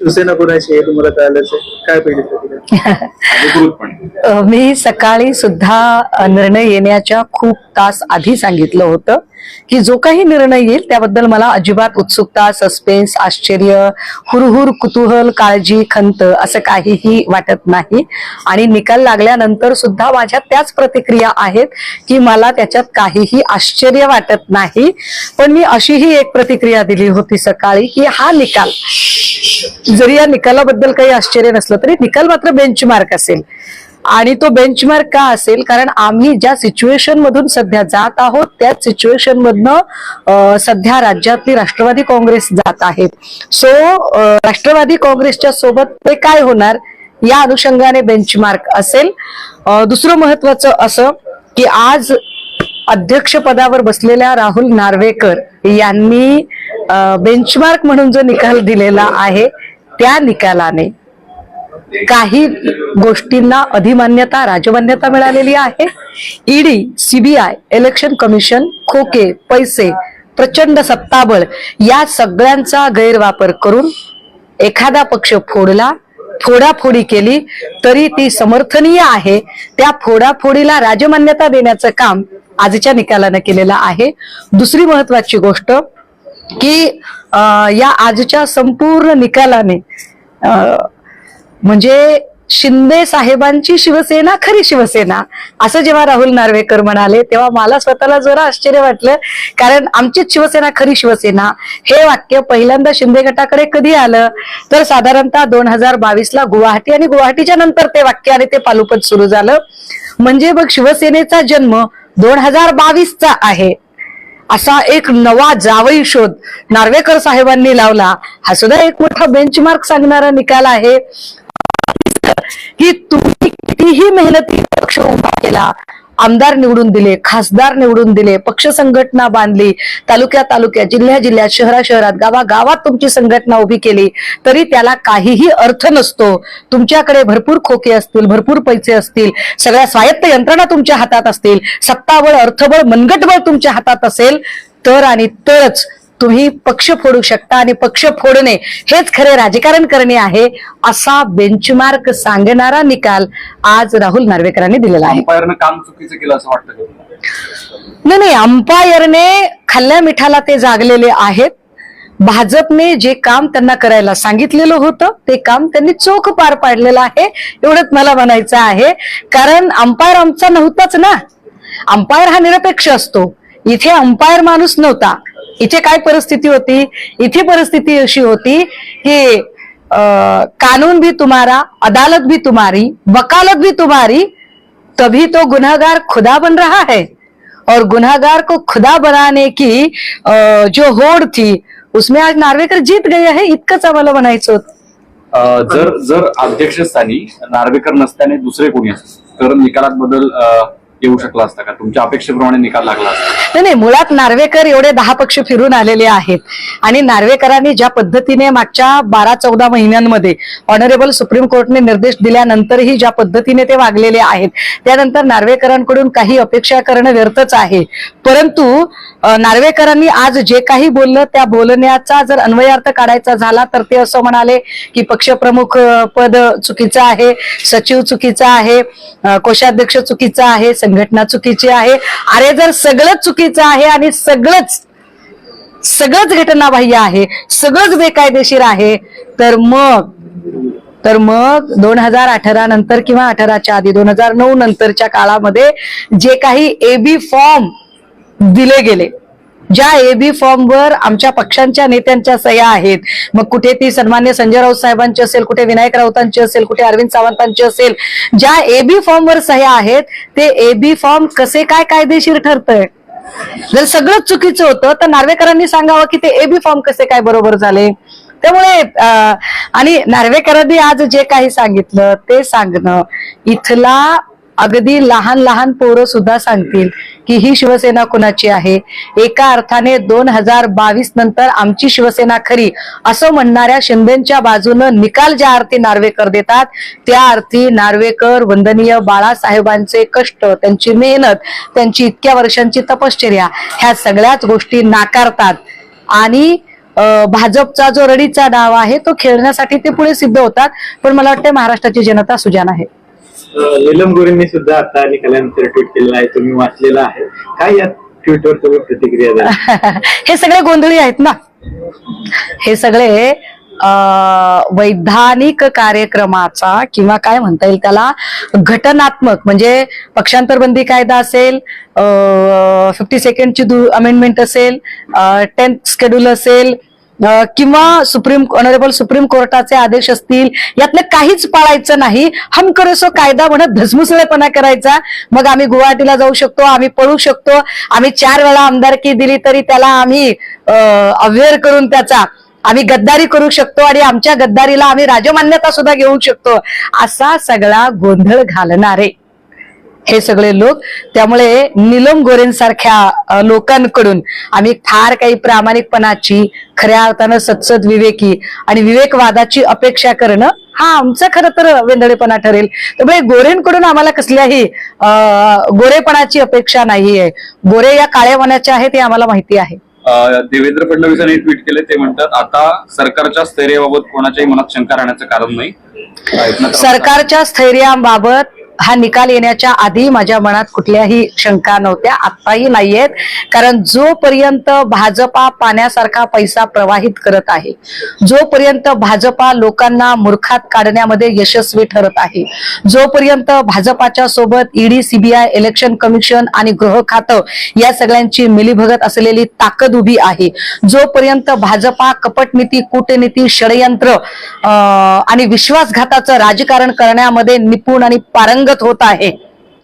शिवसेना कोणाची आहे तुम्हाला कळालंच आहे. काय अ, मी सकाळी सुद्धा निर्णय येण्याच्या खूप तास आधी सांगितलं होतं की जो काही निर्णय येईल त्याबद्दल मला अजिबात उत्सुकता सस्पेन्स आश्चर्य हुरहुर कुतूहल काळजी खंत असं काहीही वाटत नाही. आणि निकाल लागल्यानंतर सुद्धा माझ्या त्याच प्रतिक्रिया आहेत की मला त्याच्यात काहीही आश्चर्य वाटत नाही. पण मी अशीही एक प्रतिक्रिया दिली होती सकाळी की हा निकाल जरी या निकालाबद्दल काही आश्चर्य नसलं तरी निकाल मात्र बेंचमार्क असेल. आणि तो बेंचमार्क का असेल? कारण आम्ही ज्या सिच्युएशन मधून सध्या जात आहोत त्याच सिच्युएशन मधनं सध्या राज्यातली राष्ट्रवादी काँग्रेस जात आहेत. सो राष्ट्रवादी काँग्रेसच्या सोबत ते काय होणार? या अनुषंगाने बेंचमार्क असेल. दुसरं महत्वाचं असं की आज अध्यक्षपदावर बसलेल्या राहुल नार्वेकर यांनी बेंचमार्क म्हणून जो निकाल दिलेला आहे त्या निकालाने काही गोष्टींना अधिमान्यता राजमान्यता मिळालेली आहे. ईडी सीबीआय इलेक्शन कमिशन खोके पैसे प्रचंड सत्ताबळ या सगळ्यांचा गैरवापर करून एखादा पक्ष फोडला फोडाफोडी केली तरी ती समर्थनीय आहे. त्या फोडाफोडीला राजमान्यता देण्याचं काम आजच्या निकालानं केलेला आहे. दुसरी महत्वाची गोष्ट की या आजच्या संपूर्ण निकालाने म्हणजे शिंदे साहेबांची शिवसेना खरी शिवसेना असं जेव्हा राहुल नार्वेकर म्हणाले तेव्हा मला स्वतःला जरा आश्चर्य वाटलं. कारण आमचीच शिवसेना खरी शिवसेना हे वाक्य पहिल्यांदा शिंदे गटाकडे कधी आलं? तर साधारणतः दोन हजार बावीसला गुवाहाटी आणि गुवाहाटीच्या नंतर ते वाक्य आणि ते पालुपत सुरू झालं. म्हणजे मग शिवसेनेचा जन्म दोन हजार बावीसचा आहे. असा एक नवा जावई शोध नार्वेकर साहेबांनी लावला. हा सुद्धा एक मोठा बेंचमार्क सांगणारा निकाल आहे. की तुम्ही कितीही मेहनती पक्ष उभा केला आमदार निवडून दिले खासदार निवडून दिले पक्ष संघटना बांधली तालुक्या तालुक्यात जिल्ह्या जिल्ह्यात शहरा शहरात गावा गावात तुमची संघटना उभी केली तरी त्याला काहीही अर्थ नसतो. तुमच्याकडे भरपूर खोके असतील भरपूर पैसे असतील सगळ्या स्वायत्त यंत्रणा तुमच्या हातात असतील सत्ताबळ अर्थबळ मनगटबळ तुमच्या हातात असेल तर आणि तरच तुम्ही पक्ष फोडू शकता आणि पक्ष फोडणे हेच खरे राजकारण करणे आहे असा बेंचमार्क सांगणारा निकाल आज राहुल नार्वेकरांनी दिलेला आहे. काम चुकीचं केलं असं वाटतं? नाही नाही अंपायरने खाल्ल्या मिठाला ते जागलेले आहेत. भाजपने जे काम त्यांना करायला सांगितलेलं होतं ते काम त्यांनी चोख पार पाडलेलं आहे एवढंच मला म्हणायचं आहे. कारण अंपायर आमचा नव्हताच ना. अंपायर हा निरपेक्ष असतो. इथे अंपायर माणूस नव्हता. इथे काय परिस्थिती होती? इथे परिस्थिती अशी होती की अं, कानून भी तुम्हारा अदालत भी तुम्हारी वकालत भी तुम्हारी तभी तो गुनाहगार खुदा बन रहा है। और गुनाहगार को खुदा बनाने की जो होड़ थी उसमें आज नार्वेकर जीत गए है इतकंच आम्हाला म्हणायचं होत. अं, जर जर अध्यक्षस्थानी नार्वेकर नसत्याने दुसरे कोणी असत तर निकालात बदल अं, येऊ शकला असता का? तुमच्या अपेक्षेप्रमाणे निकाल लागला असता. नाही नाही मुळात नार्वेकर एवढे दहा पक्ष फिरून आलेले आहेत. आणि नार्वेकरांनी ज्या पद्धतीने मागच्या बारा चौदा महिन्यांमध्ये ऑनरेबल सुप्रीम कोर्टने निर्देश दिल्यानंतरही ज्या पद्धतीने ते वागलेले आहेत त्यानंतर नार्वेकरांकडून काही अपेक्षा करणं व्यर्थच आहे. परंतु नार्वेकरांनी आज जे काही बोललं त्या बोलण्याचा जर अन्वयार्थ काढायचा झाला तर ते असं म्हणाले की पक्षप्रमुख पद चुकीचं आहे सचिव चुकीचा आहे कोषाध्यक्ष चुकीचं आहे संघटना चुकीची आहे. अरे जर सगळंच चुकीचं आहे आणि सगळंच सगळंच घटनाबाह्य आहे सगळंच बेकायदेशीर आहे तर मग तर मग दोन हजार अठरा नंतर किंवा अठराच्या आधी दोन हजार नऊ नंतरच्या काळामध्ये जे काही एबी फॉर्म दिले गेले ज्या एबी फॉर्मवर आमच्या पक्षांच्या नेत्यांच्या सह्या आहेत. मग कुठे ती सन्मान्य संजय राऊत साहेबांची असेल कुठे विनायक राऊतांची असेल कुठे अरविंद सावंतांची असेल ज्या एबी फॉर्मवर सह्या आहेत ते एबी फॉर्म कसे काय कायदेशीर ठरतंय? जर सगळंच चुकीचं होतं तर नार्वेकरांनी सांगावं की ते एबी फॉर्म कसे काय बरोबर झाले. त्यामुळे आणि नार्वेकरांनी आज जे काही सांगितलं ते सांगणं इथला अगदी लहान लहान पोरं सुद्धा सांगतील की ही शिवसेना कुणाची आहे? एका अर्थाने दोन हजार बावीस नंतर आमची शिवसेना खरी असं म्हणणाऱ्या शिंदेच्या बाजूनं निकाल ज्या अर्थी नार्वेकर देतात त्या अर्थी नार्वेकर वंदनीय बाळासाहेबांचे कष्ट त्यांची मेहनत त्यांची इतक्या वर्षांची तपश्चर्या ह्या सगळ्याच गोष्टी नाकारतात. आणि भाजपचा जो रडीचा डाव आहे तो खेळण्यासाठी ते पुढे सिद्ध होतात. पण मला वाटतं महाराष्ट्राची जनता सुजान आहे. नीलम गोरेंनी सुद्धा आता निकालानंतर ट्विट केलेलं आहे. तुम्ही वाचलेलं आहे. काय या ट्विटवर तुम्ही प्रतिक्रिया द्या हे सगळे गोंधळी आहेत ना? हे सगळे वैधानिक कार्यक्रमाचा किंवा काय म्हणता येईल त्याला घटनात्मक म्हणजे पक्षांतर बंदी कायदा असेल फिफ्टी सेकंडची अमेंडमेंट असेल टेन्थ शेड्यूल असेल किंवा सुप्रीम ऑनरेबल सुप्रीम कोर्टाचे आदेश असतील यातलं काहीच पाळायचं नाही. हम करेसो कायदा म्हणत धसमुसळेपणा करायचा. मग आम्ही गुवाहाटीला जाऊ शकतो आम्ही पळू शकतो. आम्ही चार वेळा आमदारकी दिली तरी त्याला आम्ही अवेअर करून त्याचा आम्ही गद्दारी करू शकतो आणि आमच्या गद्दारीला आम्ही राजमान्यता सुद्धा घेऊ शकतो. असा सगळा गोंधळ घालणारे. हे सगळे लोक. त्यामुळे निलम गोरेंसारख्या लोकांकडून आम्ही फार काही प्रामाणिकपणाची खऱ्या अर्थानं सत्सद विवेकी आणि विवेकवादाची अपेक्षा करणं हा आमचा खरं तर वेंदळेपणा ठरेल. त्यामुळे गोरेंकडून आम्हाला कसल्याही गोरेपणाची अपेक्षा नाहीये. गोरे या काळ्या मनाचे आहेत हे आम्हाला माहिती आहे. देवेंद्र फडणवीसांनी ट्विट केले ते म्हणतात आता सरकारच्या स्थैर्याबाबत कोणाच्याही मनात शंका राहण्याचं कारण नाही. सरकारच्या स्थैर्याबाबत हा निकाल येण्याच्या आधी माझ्या मनात कुठल्याही शंका नव्हत्या. आत्ताही नाहीयेत. कारण जोपर्यंत भाजपा पाण्यासारखा पैसा प्रवाहित करत आहे जोपर्यंत भाजपा लोकांना मूर्खात काढण्यामध्ये यशस्वी ठरत आहे जोपर्यंत भाजपाच्या सोबत ईडी सीबीआय इलेक्शन कमिशन आणि गृह खातं या सगळ्यांची मिलीभगत असलेली ताकद उभी आहे जोपर्यंत भाजपा कपटनीती कूटनीती षडयंत्र आणि विश्वासघाताचं राजकारण करण्यामध्ये निपुण आणि पारंगत होत आहे.